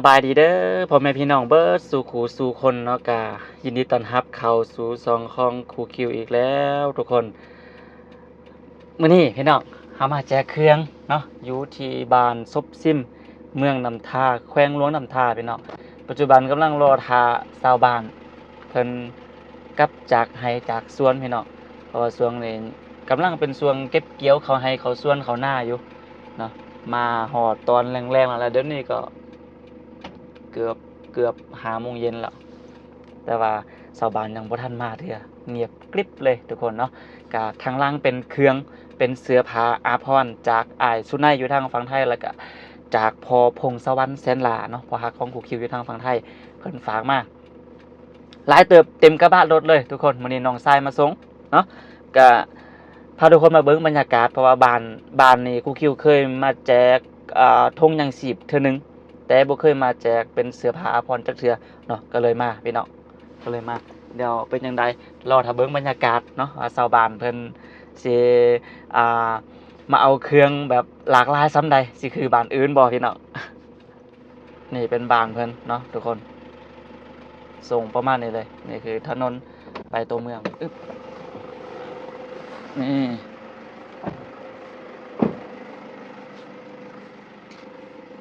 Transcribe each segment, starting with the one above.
บสบายดีเด้อพ่อแม่พี่น้องเบิร์ดสู่ขูสู่คนเนาะกายินดีต้อนรับเข้าสู่ซองของครูคิวอีกแล้วทุกคนมื้อนี้พี่น้องเฮามาแจกเครื่องเนาะอยู่ที่บ้านซบซิม เมืองนำทาแขวงหลวงนำทาพี่น้องปัจจุบันกำลังรอทาชาวบ้านเพิ่นกลับจากไห้จากสวนพี่น้องเพราะว่าสวนนี้กำลังเป็นสวนเก็บเกี่ยวเขาให้เขาสวนเขาหน้าอยู่เนาะมาหอดตอนแรงๆแล้วเดี๋ยวนี้ก็ เกือบเกือบหาโมงเย็นแล้ว แต่ว่าชาวบ้านยังบ่ทันมาเถื่อเงียบกริบเลยทุกคนเนาะกะทางล่างเป็นเครื่องเป็นเสื้อผ้าอาภรจากอายสุนัยอยู่ทางฝั่งไทยแล้วก็จากพอพงสวรรค์แสนลาเนาะพอฮักของครูคิวอยู่ทางฝั่งไทยเพิ่นฝากมาหลายเติบเต็มกระบะรถเลยทุกคนมื้อนี้น้องทรายมาส่งเนาะก็พาทุกคนมาเบิ้งบรรยากาศเพราะว่าบ้านบ้านนี้ครูคิวเคยมาแจกอ่าธงยังสีบเทื่อหนึง แต่บ่เคยมาแจกเป็นเสื้อผ้าอภรณ์จักเทือเนาะก็เลยมาพี่น้องก็เลยมาเดี๋ยวเป็นจังไดรอถ้าเบิ้งบรรยากาศเนาะว่าชาวบ้านเพิ่นสิอ่ามาเอาเครื่องแบบหลากหลายซ้ำใดสิคือบ้านอื่นบ่พี่น้องนี่เป็นบ้านเพิ่นเนาะทุกคนส่งประมาณนี้เลยนี่คือถนนไปตัวเมืองอึ๊บนี่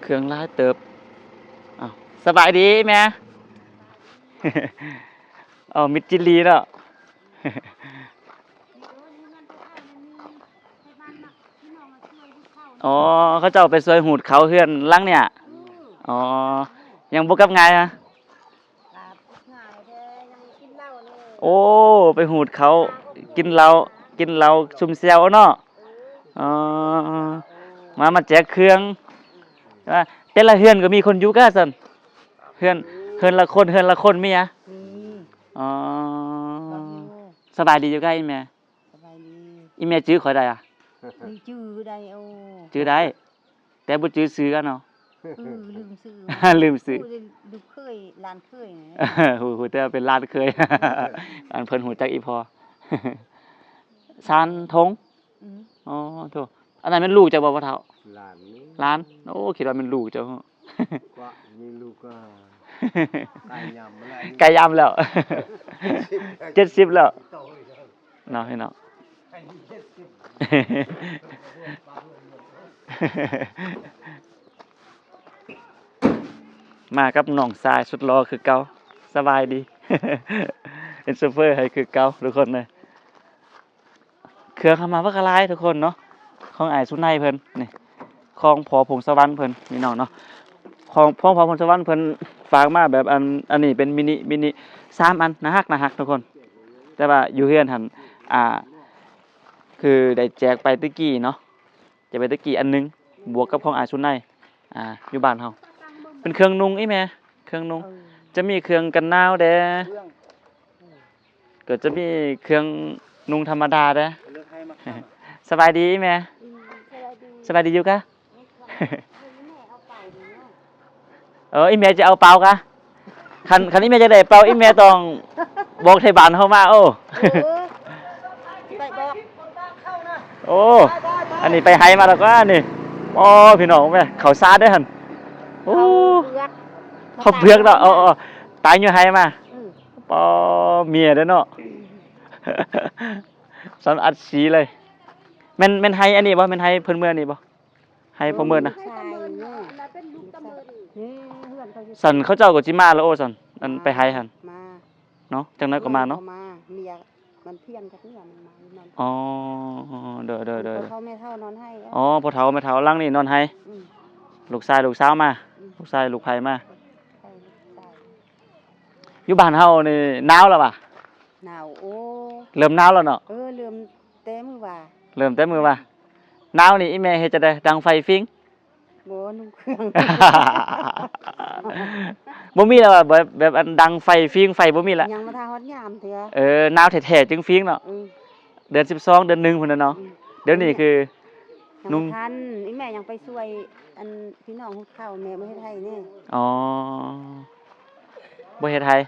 เครื่องร้ายเติบ สบายดีแม่เอามิดจิลีเนาะอ๋อเขาเจ้าไปซวยหูดเขาเฮือนหลังเนี่ย อ๋อ ยังบ่กลับไงฮะครับง่ายเด้อยังกินเหล้าเลยโอ้ ไปหูดเขากินเหล้ากินเหล้าซุมเซียวเนาะอ๋อ มามาแจกเครื่องว่าแต่ละเฮือนก็มีคนอยู่ก้าสัน เฮือนเฮือนละคนเฮือนละคนมีอะมีอ๋อบอกอยู่สบายดีอยู่ใกล้อีแม่สบายดีอีแม่จื้อขอยได้อะมีจื้อได้โอ้จื้อได้ แต่บ่จื้อซื้อกันเนาะเออลืมซื้อลืมซื้อพูดดูเคยหลานเคยนะหูหูแต่ว่าเป็นร้านเคยอันเพิ่นหูจักอีพอซานทงอืมอ๋อโธ่อันนั้นเป็นลูกเจ้าบ่พ่อเฒ่าหลานนี้ร้าน โอ้คิดว่าเป็นลูกเจ้าก็มีลูกก็ ตายยำอะไรไก่ยำแล้วเจ็ดสิบแล้วเนาะพี่เนาะมากับน้องทรายสุดรอคือเก่าสบายดีเป็นซูเปอร์ให้คือเก่าทุกคนเลยเครื่องเข้ามาว่ากระไรทุกคนเนาะของไอ้ายสุนัยเพิ่นนี่ของพอผงสวรรค์เพิ่นนี่น้องเนาะของพ่อพอผงสวรรค์เพิ่น ฝากมาแบบอันอันนี้เป็นมินิมินิสามอันนะฮักนะฮักทุกคน แต่ว่าอยู่เฮือนหันอ่า คือได้แจกไปตะกี้เนาะแจกไปตะกี้อันหนึง บวกกับของอาชุนในอ่าอยู่บ้านเฮาเป็นเครื่องนุ่งอีแม่เครื่องนุ่งเออจะมีเครื่องกันหนาวเด้ก็จะมีเครื่องนุ่งธรรมดาเด้สบายดีอีแม่อืมสบายดีสบายดีอยู่กะ แม่เอาเป่าดีเนาะ เอออีแม่จะเอาเป่ากะคันคันอีแม่จะได้เป่าอีแม่ต้องบอกไทบ้านเฮามาโอ้เออไปบอกโอ้อันนี้ไปไฮมาแล้วก็นี่อ๋อพี่น้องแม่เขาซาดเด้อหั่นโอ้เขาเผือกเขาเพือกเนาะเอ๋อาตายอยู่ไฮมาอืมปอเมียเด้อเนาะสันอัดสีเลยแม่นแม่นไฮอันนี้บ่แม่นไฮเพิ่นเมืองนี่บ่ไฮพ่อเมืองนะ สันเขาเจ้าก็สิมาแล้วโอ้สันอันไปไฮหั่นมาเนาะจังนั้นก็มาเนาะมาเมียมันเพี้ยนกับเพื่อนมันมานอนอ๋อเด้อเด้อเด้อเขาไม่เท่านอนให้แล้วอ๋อพ่อเฒ่าแม่เฒ่าหลังนี่นอนไฮมลูกชายลูกสาวมาอืมลูกชายลูกไผมาใช่ใช่อยู่บ้านเฮานี่หนาวแล้วว่ะหนาวโอ้เริ่มหนาวแล้วเนาะเออเริ่มเต็มมือว่าเริ่มแต่มือว่าหนาวนี่อีแม่เฮ็ดจะได้ดังไฟฟิงโบนุ่งเครื่องบ่มีแล้วอะแบบแบบอันดังไฟฟิงไฟบ่มีละยังมาทาฮอดยามเถอะเออหนาวแท้ๆจึงฟิงเนาะอืมเดือน12เดือนหนึ่งพุ่นน่ะเนาะอืมเดี๋ยวนี้คือยังนุ่งบ่ทันอีแม่ยังไปช่วย อันพี่น้องหุดข้าวแม่ไม่ให้ไทยนี่อ๋อบ่เฮ็ดไทย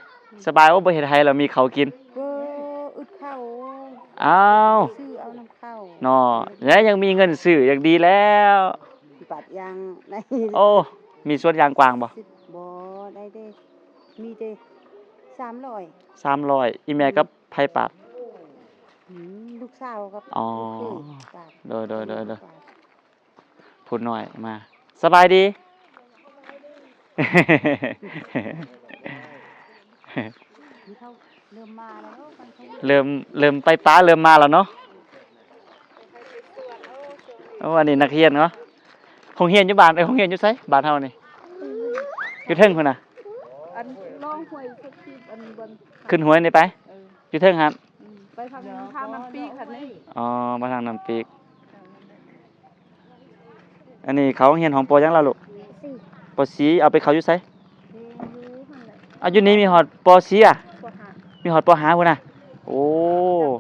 สบายว่าบ่เฮ็ดไทยแล้วมีเขาวกินก็อึดข้าวอ้าว ซื้อเอาน้ำข้าวเนาะแล้วยังมีเงินซื้ออย่างดีแล้ว ปัดยังในโอ้มีสวนยางกว้างบ่สิบบ่ได้เด้มีเด้สามร้อย300อีแม่กับไผปาดอืมลูกสาวกับอ๋อลูกเขยฝากโดยโดยโดยโดยฝากพูดหน่อยมา สบายดีนี่เขาเริ่มมาแล้วมันเขาเริ่มเริ่มไปป้าเริ่มมาแล้วเนาะโอ้อันนี้นักเรียนเนาะ โรงเรียนอยู่บ้านเอ้ยโรงเรียนอยู่ไสบ้านเฮานี่อยู่เทิงพุ่นน่ะอันลองหวยสักทีอันบนขึ้นหวยนี่ไปเอออยู่เทิงครับอืมไปทางทางน้ำปีคันนี้อ๋อมาทางน้ำปีก อันนี้เขาโรงเรียนของปอยังล่ะลูกสี่ปอสีเอาไปเขาอยู่ไสเพลงอยู่หั่นแหละอาอยู่นี่มีฮอดปอสีอะบ่หามีฮอดปอหาพุ่นน่ะ โอ้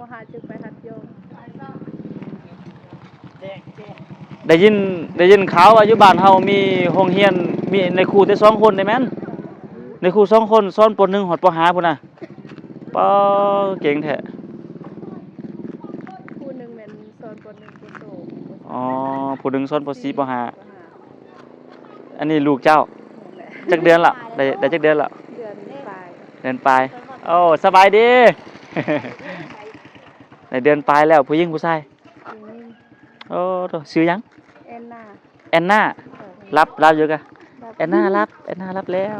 บ่หาจึงไปหัดโยม ได้ยินได้ยินข่าวว่าอยู่บ้านเฮามีโรงเรียนมีในครูแต่สองคนได้แม่นในครูสองคนสอนปหนึ่งฮอดปหาพุ่นน่ะปอเก่งแท้คู่หนึงแม่นสอนคนหนึงผู้โตอ๋อผู้หนึงสอนปสี่ปห้าอันนี้ลูกเจ้านั่นแหละจักเดือนละได้ได้จักเดือนละเดือนปลายเดือนปลายโอ้สบายดีได้เดือนปลายแล้วผู้หญิงผู้ชายอืมโอ้โตชื่อหยังแอนนาแอนนาเออรับรับอยู่กะรับแอนนารับแอนนารับแล้ว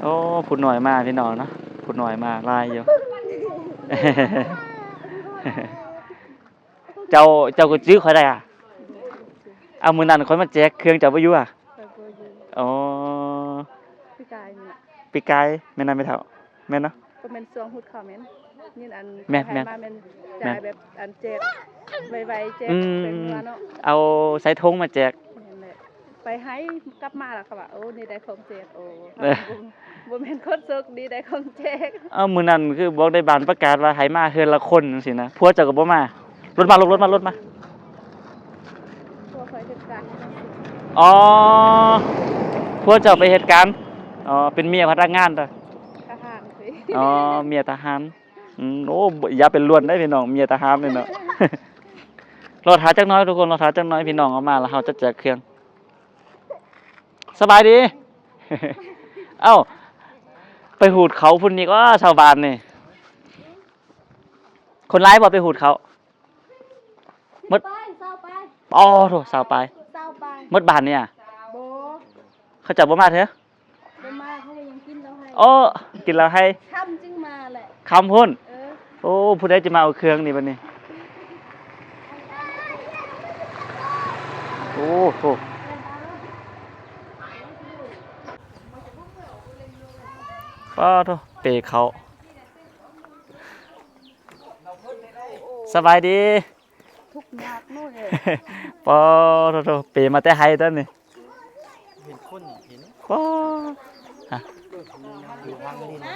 โอ้พูดหน่อยมาพี่น้องเนาะพูดหน่อยมาลายอยู่ เจ้าเจ้าก็จื้อข่อยได้อะเอามือนั้นข่อยมาแจกเครื่องเจ้าบ่อยู่อะไปบ่อยู่อ๋อพี่กายนี่น่ะปีกายแม่นานไม่เท่าแม่นเนาะก็แม่นสวงหุดเขาแม่น นี่อันแม่นให้แม่นมาแม่นจ่ายแบบอันแจกไวๆแจกอืมเป็นเงินเนาะเอาใส่ธงมาแจก นั่นแหละไปให้กลับมาแล้วค่ะว่าโอ้นี่ได้ของแจกโอ้เออ บ่บ่แม่นคนโชคดีได้ของแจกเอามือนั้นคือบอกได้บานประกาศว่าให้มาเฮือนละคนจังซี่นะพวกเจ้าก็บ่มารถมารถรถมารถมา พวกคอยเฮ็ดการอ๋อพวกเจ้าไปเหตุการณ์อ๋อเป็นเมียพนักงานตะทหารสิอ๋อเมียทหารอืม โอ้บ่อย่าเป็นล้วนได้พี่น้องเมียทหารนี่เนาะรอท้าจักหน้อยทุกคนรอท้าจักหน้อยพี่น้องเอามาแล้วเฮาจะแจกเครื่อง สบายดี เอ้า ไปหูดเขาพุ่นนี่ก็ชาวบ้านนี่ คนร้ายบ่ไปหูดเขามดไปเศร้าไปอ๋อโถสาวไปเศร้าไปมดบ้านเนี่ยบ่เขาจับบ่มาเถอะบ่มาเขาก็ยังกินแล้วให้โอ้กินแล้วให้ค่ำจึงมาแหละคำพุ่นเออ โอ้ผู้ใดจะมาเอาเครื่องนี่บัดนี้ โอ้โหป้าโทเปเขาสบายดีทุกข์ยากโน่นเลยป้าโทโทเปมาแต่ไฮตอนนี้เห็นคนเห็นป้าอยู่ทางนี้นะ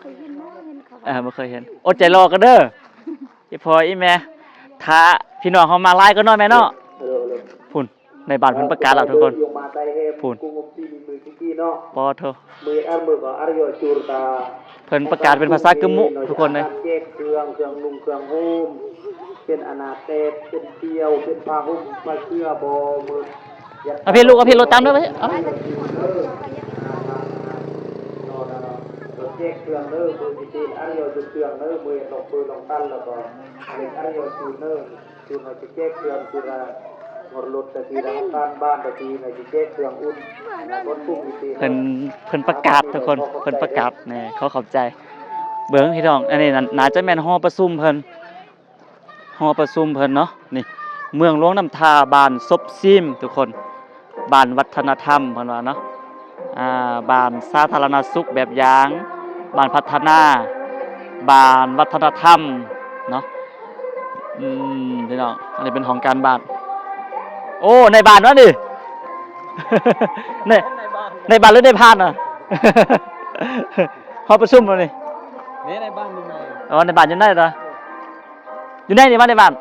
เคยเห็นบ่เห็นเขาเออไม่เคยเห็นอดใจรอกันเด้ออีพออีแม่ท้าพี่น้องเขามาไล่ก็น้อยแม่เนาะพุ่นในบ้านเพิ่นประกาศแล้วทุกคนยงมาไตเฮมพูดกุงมตีมีมือกี้เนาะปอโทมืออันมือก็อารยจูรตาเพิ่นประกาศเป็นภาษากึมมุทุกคนเลยเจ๊กเครื่องเครื่องลุงเครื่องโฮมเป็นอนาเตตเป็นเตียวเป็นผ้าห่มผ้าเสื้อบอมือเอาพี่ลูกเอาพี่รถตามด้วยไปเอารถ เจ๊กเครื่องเนอร์มือจีนอารยจูเครื่องเนอร์มือตกปืนลงตันแล้วก็เล็กอารยจูเนอร์จูนเอาจะเจ๊กเครื่องจูระหมดรถตะกี้ร้านบ้านบ้านตะกี้ในจะเจ๊กเครื่องอุ่นรถพุ่งจีนเพิ่นเพิ่นประกาศทุกคนเพิ่นประกาศแนี่เขาเข้าใจ เบิ่งพี่น้อง อันนี้น่ะน่าจะแม่นหอประชุมเพิ่นหอประชุมเพิ่นเนาะนี่เมืองหลวงน้ำทาบ้านซบซิมทุกคนบ้านวัฒนธรรมเพิ่นว่าเนาะอ่าบ้านสาธารณสุขแบบอย่าง บ้านพัฒนา บ้านวัฒนธรรมเนาะอืมพี่น้องอันนี้เป็นของการบ้าน โอ้ในบ้านวะนี่ในในบ้านหรือในพานอะหอประชุมแล้วนี่นี่ในบ้านมึงไงอ๋อในบ้านอยู่ไหนตาอยู่ไหนนี่บ้านในบ้าน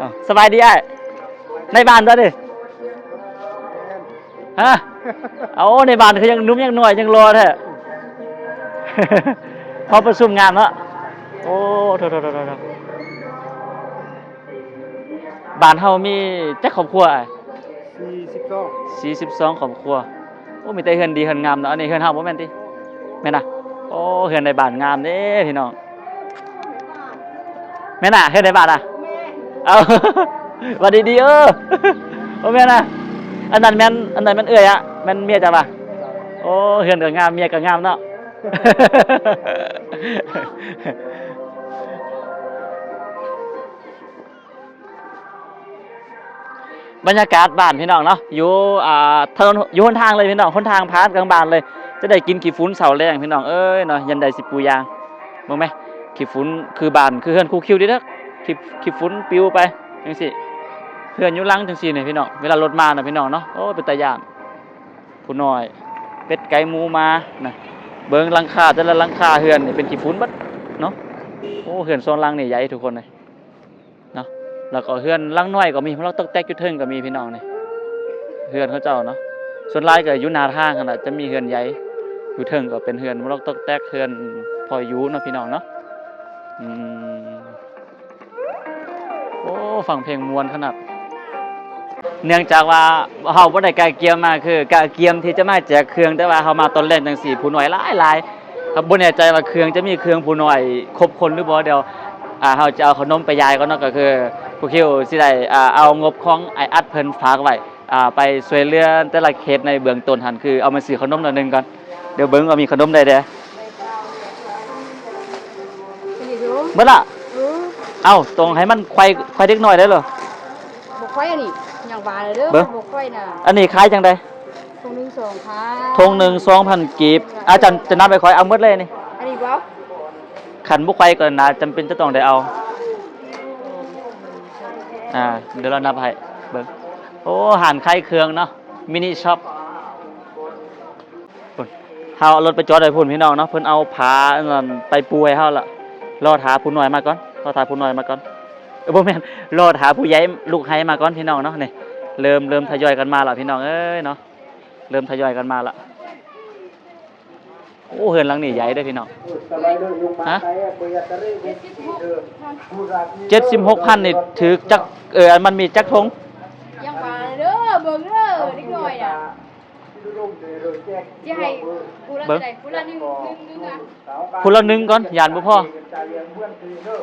อ้าวสบายดีไอ้ในบ้านตัวดิ ฮะเอาในบ้านคือยังหนุ่มยังหน่อยยังรอแท้พอประชุมงานเนาะโอ้โถโถโถโถโถบ้านเฮามีจักครอบครัวอ้ายสี่สิบสอง42ครอบครัวโอ้มีแต่เฮือนดีเฮือนงามเนาะอันนี้เฮือนเฮาบ่แม่นติแม่นน่ะโอ้เฮือนในบ้านงามเด้พี่น้องแม่นน่ะเฮือนในบ้านอะเอาหวัดดีดีเออโอ้แม่นน่ะ อันนั้นแม่นอันนั้นแม่นเอื้อยอะแม่นเมียจ้ะป่ะโอ้เฮือนก็งามเมียก็งามเนาะ บรรยากาศบ้านพี่น้องเนาะอยู่อ่าถนนอยู่หนทางเลยพี่น้องหนทางพาดกลางบ้านเลย จะได้กินขี้ฝุ่นเสาแรงพี่น้องเอ้ยเนาะยันได้สิปูยางมึงไหมขี้ฝุ่นคือบ้านคือเฮือนคู่คิวดิเด้อขี้ขี้ฝุ่นปลิวไปจังซี่ เฮือนอยู่ลังจังซี่นี่พี่น้องเวลารถมาน่ะพี่น้องเนาะโอ้เป็นตาย่านผู้น้อย เป็ดไก่หมูมานะเบิ่งลังคาแต่ละลังคาเฮือนนี่เป็นขี้ฝุ่นบัดเนาะโอ้เฮือนโซนลังนี่ใหญ่ทุกคนเลยเนาะแล้วก็เฮือนลังน้อยก็มีเราะเราตกแตกอยู่เทิงก็มีพี่น้องนี่เฮือนเขาเจ้าเนาะส่วนลายก็อยู่นาทางขนาดจะมีเฮือนใหญ่อยู่เทิงก็เป็นเฮือนมรกตกแตกเฮือนพออยู่เนาะพี่น้องเนาะอืมโอ้ฟังเพลงมวนขนาด เนื่องจากว่าเฮาบ่ได้กาเกียมมาคือกาเกียมที่จะมาแจกเครื่องแต่ว่าเฮามาตอนแรกจังซี่ผู้น้อยหลายๆครับบ่แน่ใจว่าเครื่องจะมีเครื่องผู้น้อยครบคนหรือบ่เดี๋ยวอ่าเฮาจะเอาขนมไปยายก่อนเนาะก็คือผู้คิวสิได้อ่าเอางบของไอ้อัดเพิ่นฝากไว้อ่าไปช่วยเหลือแต่ละเขตในเบื้องต้นหั่นคือเอามาซื้อขนมหน่อยหนึงก่อนเดี๋ยวเบิ่งว่ามีขนมได้เด้อเป็นอยู่เมื่อละเออเอ้าตรงให้มันควายควายเด็กน้อยได้เหรอบ่ค่อยอันนี้ อย่างว่าเลยเด้อเบิ่งบ่ค่อยน่ะอันนี้ขายจังไดทงหนึงสองพันทงหนึ่งสองพันกีบอาจารย์จะนับไปคอยเอาหมดเลยนี่อันนี้บ่ขันบุกควายก่อนนะจำเป็นจะต้องได้เอาอ่าเดี๋ยวเรานับให้เบิ่งโอ้หานไข่เครื่องเนาะมินิช็อปพุ่นเฮาเอารถไปจอดไว้พุ่นพี่น้องเนาะเพิ่นเอาผาอันนั้นไปปูให้เฮาละรอถาผู้น้อยมาก่อนรอถาผู้น้อยมาก่อน เออบ่แม่นรอถาผู้ใหญ่ลูกไห้มาก่อนพี่น้องเนาะนี่เริ่มเริ่มทยอยกันมาแล้วพี่น้องเอ้ยเนาะเริ่มทยอยกันมาละโอ้เฮือนหลังนี่ใหญ่เด้พี่น้องสบายเลยยุงมาไกลเบียดตะเจ็ดสิบหกพันนี่ถือจักเออมันมีจักทงอย่างว่าเลยเด้อเบิ่งเด้อเด็กน้อยน่ะ จ้งสิให้ผู้ละเท่าใดผู้ละหนึ่งหนึ่งหนึ่งอะคนละหนึ่งก่อนยานบ่พอ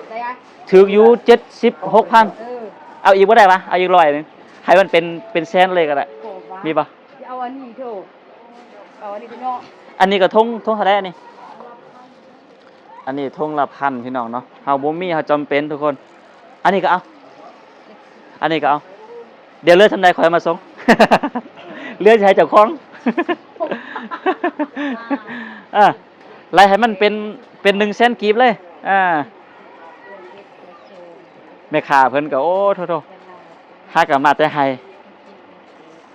ได้อะถืออยู่เจ็ดสิบหกพันเออเอาอีกบ่ได้ปะเอาอีกร้อยหนึงให้มันเป็นเป็นแสนเลยก็ได้โหว่ามีปะเอาอันนี้โถเอาอันนี้พี่น้องอันนี้ก็ทงทงเท่าไหร่อันนี้ อันนี้ทงละพันพี่น้องเนาะเฮาบ่มีเฮาจำเป็นทุกคน อันนี้ก็เอา อันนี้ก็เอา เดี๋ยวเลือดทำใดคอยเอามาส่ง เลือดจะให้เจ้าของ อ่าไล่ให้มันเป็นเป็นหนึ่งแสนกีบเลย อ่าแม่ค้าเพิ่นก็โอ้โทษๆหากับมาแต่ให้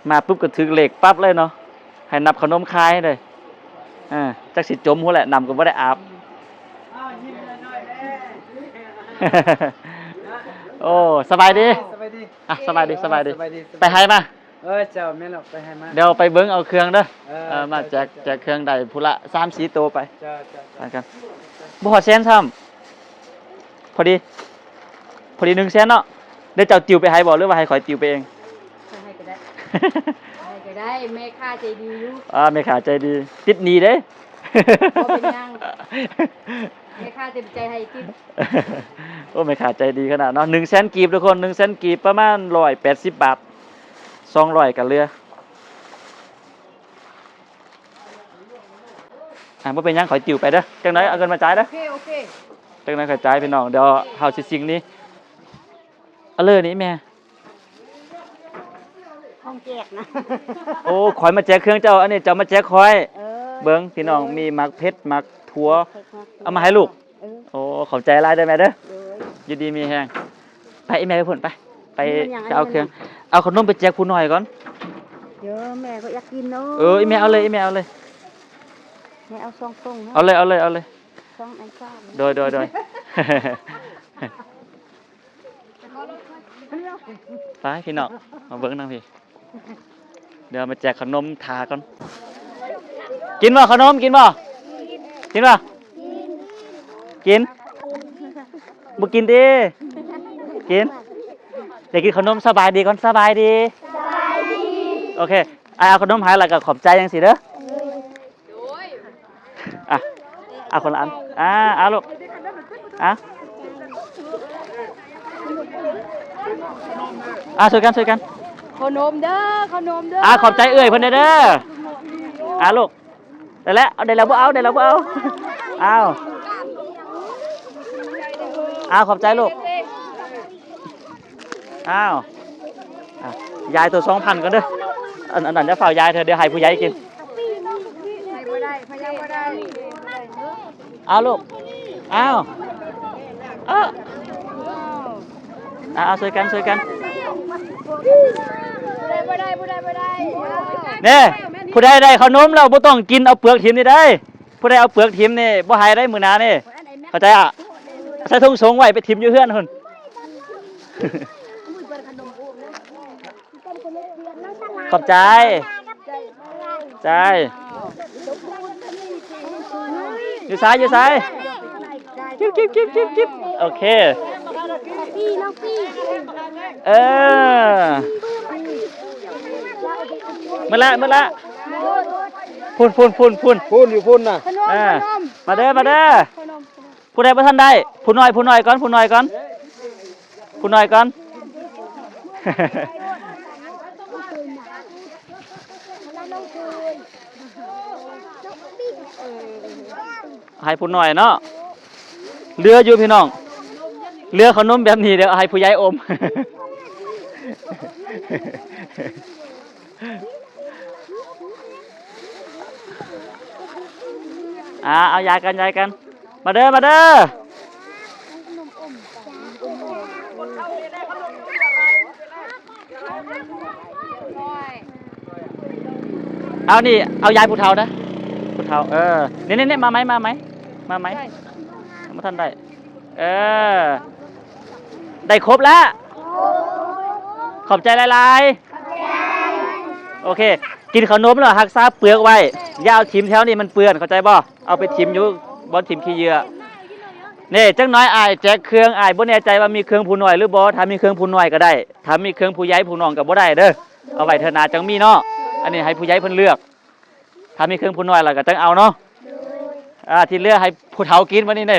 มาปุ๊บก็ถึกเหล็กปั๊บเลยเนาะให้นับขนมคายเลยอ่าจักสิจมหัวแหละนำก็บ่ได้อาบโอ้สบายดีสบายดีอะสบายดีสบายดีสบายดีไปให้มา เออเจ้าแม่นหรอกไปให้มาเดี๋ยวไปเบิ้งเอาเครื่องเด้อเออเออมาแจกแจกเครื่องใดพุละสามสีตัวไปเจ้าเจ้าไปกันบ่ฮอดแสนซ้ำพอดี พอดีหนึ่งแสนเนาะเดี๋ยวเจ้าติวไปให้บ่หรือว่าให้ข่อยติวไปเองให้ก็ได้ให้ก็ได้แม่ค่าใจดีอยู่อ่าแม่ขาใจดี ติดหนี้เด้บ่เป็นหยังแม่ค่าเต็มใจให้กินโอ้แม่ขาใจดีขนาดเนาะหนึ่งแสนกีบทุกคนหนึ่งแสนกีบประมาณร้อยแปดสิบบาท สองร้อยกันเรือ อ่าบ่เป็นหยังข่อยติวไปเด้อจังไดเอาเงินมาจ่ายเด้อ โอเค โอเค จังนั้นกระจายพี่น้องเดี๋ยวเฮาสิสิ่งนี้เอาเลยนี่แม่ ห้องแจกนะ โอ้ขอยมาแจกเครื่องเจ้า อันนี้เจ้ามาแจกคอย เออเบิ่งพี่น้องมีมักเพชรมักถั่ว เอามาให้ลูก เออโอ้ขอบใจหลายเด้อแม่เด้อเอออยู่ดีมีแฮงไปอีแม่ไปพุ่นไป ไปมันยังไงจะเอาเครื่องเอาขนมไปแจกผู้น้อยก่อนเดี๋ยวแม่ก็อยากกินเนาะเอออีแม่เอาเลยอีแม่เอาเลยแม่เอาซองตรงนะเอาเลยเอาเลยเอาเลยซองอันซ่าโดยโดยโดยไปพี่น้องมาเบิ่งนั่งพี่เดี๋ยวมาแจกขนมทาก่อนกินบ่ขนมกินบ่กินบ่กินบ่กินดิกิน อยากกินขนมสบายดีก่อนสบายดี สบายดี โอเคไอเอาขนมให้แล้วก็ขอบใจยังสิเด้ออะเอาคนละอันอ่าเอาลูกอะอะช่วยกันช่วยกันขนมเด้อขนมเด้ออะขอบใจเอ่ยเพิ่นเด้อเด้ออะลูกได้แล้วเอาได้แล้วบ่เอาได้แล้วบ่เอาเอาเอาขอบใจลูก อ้าวอะยายตัวสองพันก็เด้ออันอันนั้นจะฝ่ากยายเธอเดี๋ยวให้ผู้ใหญ่กินให้บ่ได้พยายามบ่ได้เอาลูกอ้าวเออเอาเอาช่วยกันช่วยกันบ่ได้บ่ได้บ่ได้บ่ได้เนี่ยผู้ใดได้ขนมเราบ่ต้องกินเอาเปลือกทิมนี่ได้ ผู้ใดเอาเปลือกทิมนี่บ่ให้ได้มื้อหน้านี่เข้าใจอะใส่ถุงสงไว้ไปทิมอยู่เฮือนหุ่น อบใจ ใจอยู่ซ้ายอยู่ซ้ายจิ๊บจิ๊บจิ๊บจิ๊บจิ๊บโอเคเออมาละมาละพุ่นพุ่นพุ่นพุ่นพูนอยู่พูนน่ะอ่ามาเด้อมาเด้อผู้ใดบ่ทันได้ผู้น้อยผู้น้อยก่อนผู้น้อยก่อนผู้น้อยก่อน ให้ผู้น้อยเนาะเรืออยู่พี่น้องเรือขนมแบบนี้เดี๋ยวให้ผู้ใหญ่อม อ่าเอายายกันยายกัน มาเด้อมาเด้อเอานี่เอายายผู้เฒ่านะผู้เฒ่าเออนี่นี่นี่มาไหมมาไหม มาไหมมาท่านได้ เออ ได้ครบแล้ว ขอบใจหลายๆ โอเค กินขนมแล้วหักซาเปลือกไว้อย่าเอาทิมแถวนี้มันเปื้อนเข้าใจบ่เอาไปทิมอยู่บนทิมขี้เหยื่อนี่จังน้อยอายแจกเครื่องอายบ่แน่ใจว่ามีเครื่องผู้น้อยหรือบ่ถ้ามีเครื่องผู้น้อยก็ได้ถ้ามีเครื่องผู้ใหญ่ผู้น้องก็บ่ได้เด้อเอาไว้เถอะนาจังมีเนาะอันนี้ให้ผู้ใหญ่เพิ่นเลือกถ้ามีเครื่องผู้น้อยแล้วก็จังเอาเนาะ อ่าที่เลือกให้ผู้เฒ่ากินวันนี้เด้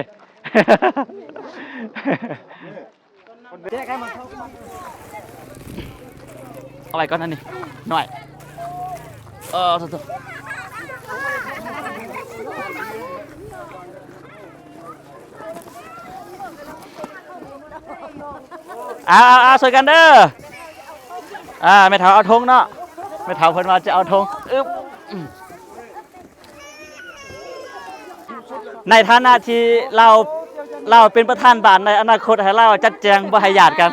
เอาไว้ก่อนนั่นนี่หน่อย เออโถ่ๆอ่าอาสวยกันเด้อ อ่าไม่เท้าเอาธงเนาะไม่เท้าเพิ่นว่าจะเอาธงอึ๊บอืม ในฐานะที่เราเราเป็นประธานบ้านในอนาคตให้เราจัดแจงบ่ให้ญาติกัน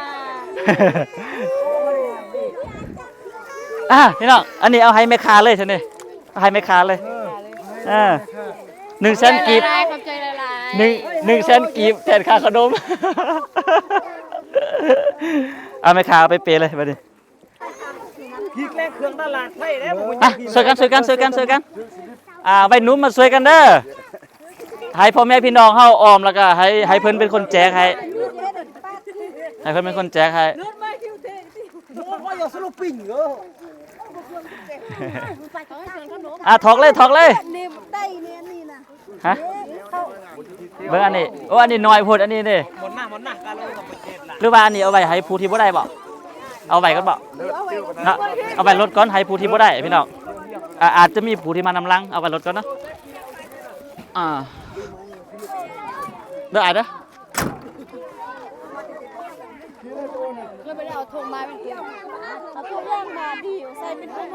อะพี่น้องอันนี้เอาให้แม่ค้าเลยใช่ไหมเอาให้แม่ค้าเลยอ่าหนึ่งแสนกีบขอบใจหลายๆหนึ่งหนึ่งแสนกีบแทนค่าขนม เอาแม่ค้าเอาไปเปย์เลยไปดิพริกแลกเครื่องตลาดไทยแล้วผมอะช่วยกันช่วยกันช่วยกันช่วยกัน อ่าไว้หนุ่มมาช่วยกันเด้อ ให้พ่อแม่พี่น้องเฮาออมแล้วก็ให้ให้เพิ่นเป็นคนแจกให้ให้เพิ่นเป็นคนแจกให้ก็อย่าสรุปปิ้งเอออะถอกเลยถอกเลย นี่ได้เนี่ยนี่นะฮะ เบิ่งอันนี้ โอ้ อันนี้น้อยโพดอันนี้นี่หมดหน้าหมดหน้ากันเลยกับประเทศละหรือว่าอันนี้เอาไว้ให้ผู้ที่บ่ได้บ่เอาไว้ก่อนบ่นะเอาไว้รถก่อนให้ผู้ที่บ่ได้พี่น้องอ่าอาจจะมีผู้ที่มานำลัง เอาไว้รถก่อนเนาะอ่า เด้ออะเด้อก็ไม่ได้เอาธงมาเป็นตัวเอาธงย่างมาดิใส่เป็นธง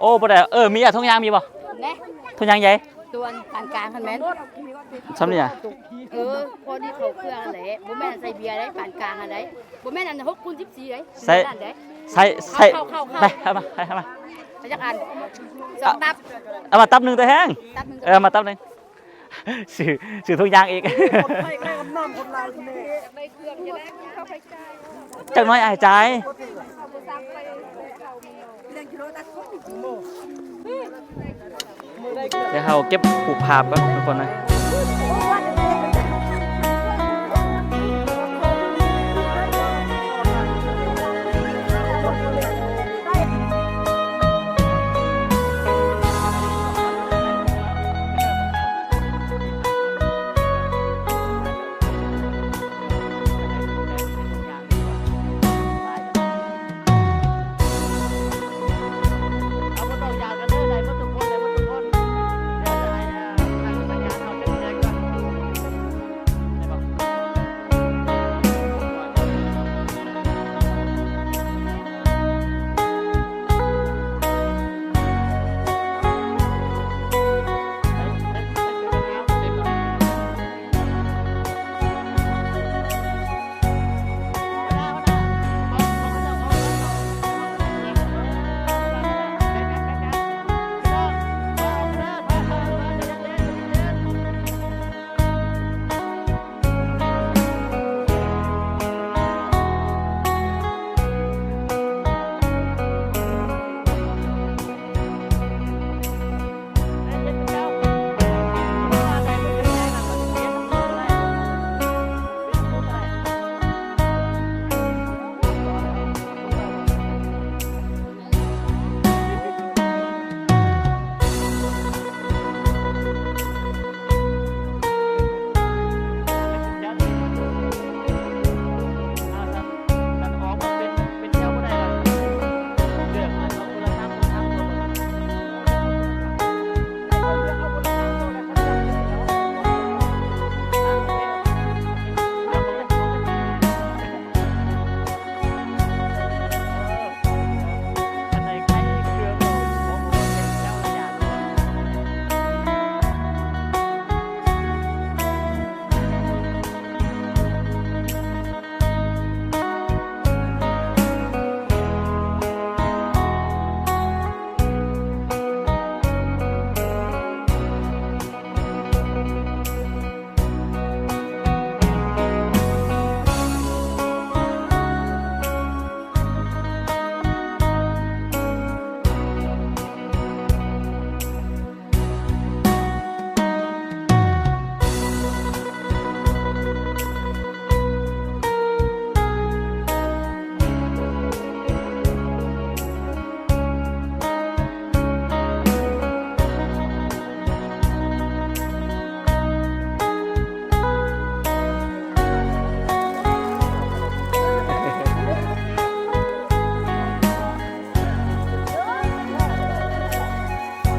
โอ้บ่ได้เออมีอะทงยางมีบ่แน่ทงยางใหญ่ตัวปานกลางคันแม่นซ้ำนี่อะเออพอดีเขาเครื่องอะไรบ่แม่นใส่เบียร์ได้ปานกลางอะไรบ่แม่นอัน6คูณ14ได้นั่นได้ใส่ใส่เข้าเข้าเข้าไปเข้ามาเข้ามาไปจักอันสองตับเอามาตับหนึงตัวแห้งตับหนึงเออมาตับหนึง สื่อสื่อทงยางอีกคนไทยใกล้กับน้ำคนลาวนี่ในเครื่องจะได้เข้าไปใจจักหน้อยอายใจายเดี๋ยวเราเก็บผูกภาพก่อนทุกคนนะ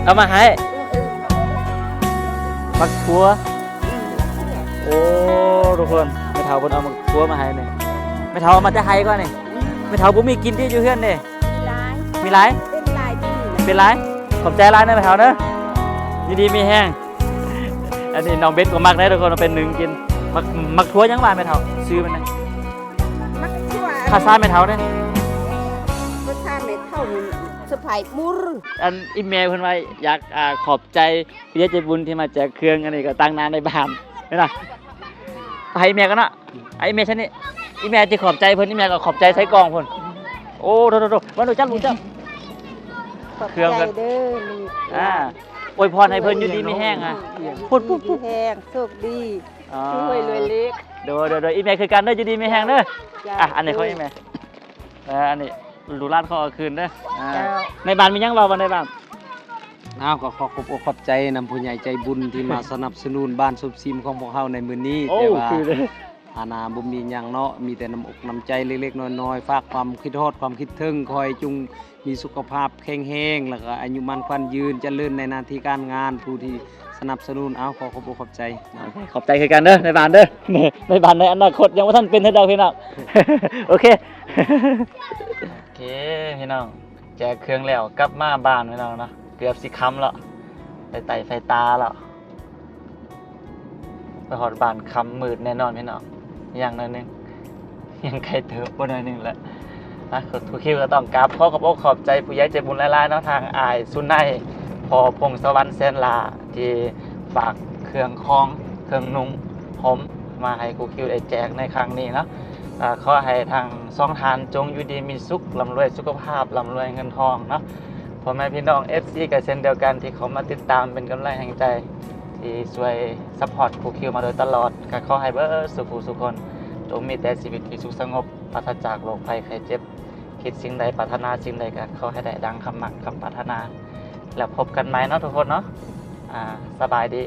เอามาให้มักทัวโอ้ทุกคนไม่เท่าบนเอามักทัวมาให้เนี่ยไม่เท่าเอามาจะให้ก่อนนี่ไม่เท่าผมมีกินที่อยู่เพื่อนนี่ร้ายมีไรเป็นลายที่เป็นไรขอบใจร้านนะไม่เท่าเนอะยินดีมีแห้งอันนี้น้องเบสก็มักได้ทุกคนเอาเป็นหนึ่งกินมักมักทัวยังมาไม่เท่าซื้อมันนะมักชั่วภาษาไม่เท่าเนี่ย สะพายมุรอันอีเมลเพิ่นไว้อยากอ่าขอบใจพี่ใจบุญที่มาแจกเครื่องอันนี้ก็ตั้งนานในบ้านเห็นป่ะให้อีเมลกันเนาะไอ้อีเมลฉันนี่อีเมลที่ขอบใจเพิ่นอีเมลก็ขอบใจใส่กล่องเพิ่นโอ้โดโดๆๆวันดูจักรู้จักขอบเครื่องใจกัน เด้อลูกอ่าอวยพรให้เพิ่นอยู่ดีมีแห้งอะ พูดพูดพูด แห้งโชคดีอ๋อช่วยรวยเล็กโดโดโดอีเมลคือกันเด้ออยู่ดีมีแห้งเด้อ จ้าอะอันนี้เขาอีเมลเอออันนี้ ดูร้านเขาเอาคืนเด้ออ่าเจ้า ในบ้านมีหยังรอบ่ในบ้าน อ้าวก็ขอขอบอกขอบใจนำผู้ใหญ่ใจบุญที่มาสนับสนุนบ้านซุบซิมของพวกเฮาในมื้อนี้โอ้แต่ว่าคือเลยอาณาบ่มีหยังเนาะมีแต่น้ำอกน้ำใจเล็กๆน้อยๆฝากความคิดฮอดความคิดถึงคอยจุงมีสุขภาพแข็งแรงแล้วก็อายุมันควันยืนเจริญในหน้าที่การงานผู้ที่สนับสนุนเอาขอขอบอกขอบใจนะ ขอบใจคือกันเด้อในบ้านเด้อนี่ในบ้านในอนาคตยังว่าท่านเป็นให้เราพี่น้องโอเคโอ เคพี่น้องแจกเครื่องแล้วกลับมาบ้านพี่น้องเนาะเกือบสิค้ำแล้วไปไต่ไฟตาแล้วไปหอดบานค้ำมืดแน่นอนพี่น้องอย่างหน้อยหนึงยังใครเถอะบ่หน้อยหนึงแหละนะทุกคิวก็ต้องกราบขอขอบอกขอบใจผู้ใหญ่ใจบุญหลายๆเนาะทางอายสุนัยพอพงศวรรค์แสนลาที่ฝากเครื่องคลองเครื่องนุ่งผมมาให้ครูคิวได้แจกในครั้งนี้เนาะ ขอให้ทางสองทานจงอยู่ดีมีสุขลำรวยสุขภาพลำรวยเงินทองเนาะพ่อแม่พี่น้อง FC กับเช่นเดียวกันที่เขามาติดตามเป็นกำลังแห่งใจที่ช่วยซัพพอร์ตครูคิวมาโดยตลอดก็ขอให้เบิร์สุขสุขคนจงมีแต่ชีวิตที่สุขสงบปราศจากโรคภัยไข้เจ็บ คิดสิ่งใดปรารถนาสิ่งใดก็ขอให้ได้ดังคำหมักคำปรารถนา แล้วพบกันไหมเนาะทุกคนเนาะอ่าสบายดี